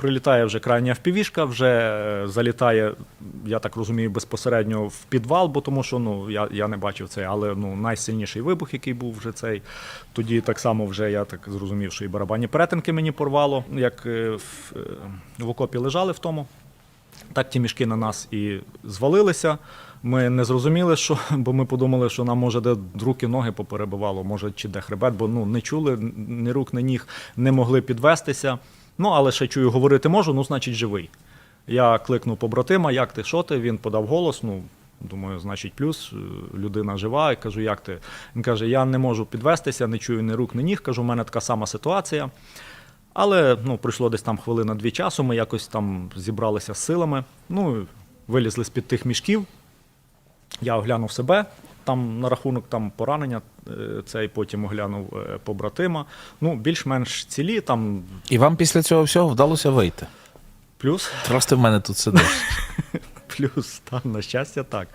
Прилітає вже крайня впівішка, вже е, залітає, я так розумію, безпосередньо в підвал, бо тому що ну, я, я не бачив це, але ну, найсильніший вибух, який був вже цей. Тоді так само вже я так зрозумів, що і барабанні перетинки мені порвало, як е, в, е, в окопі лежали в тому. Так ті мішки на нас і звалилися. Ми не зрозуміли, що, бо ми подумали, що нам може де руки, ноги поперебивало, може чи де хребет, бо ну не чули ні рук, ні ніг, не могли підвестися. Ну, але ще чую, говорити можу, ну, значить, живий. Я кликнув побратима, як ти, що ти? Він подав голос. Ну, думаю, значить, плюс, е, людина жива. Я кажу, як ти? Він каже: я не можу підвестися, не чую ні рук, ні ніг. Кажу, у мене така сама ситуація. Але ну, пройшло десь там хвилина дві часу, ми якось там зібралися з силами. Ну, вилізли з-під тих мішків. Я оглянув себе. Там на рахунок там поранення, е, цей потім оглянув е, побратима. Ну, більш-менш цілі, там І вам після цього всього вдалося вийти. плюс, Просто в мене тут сидиш. плюс, там, на щастя, так.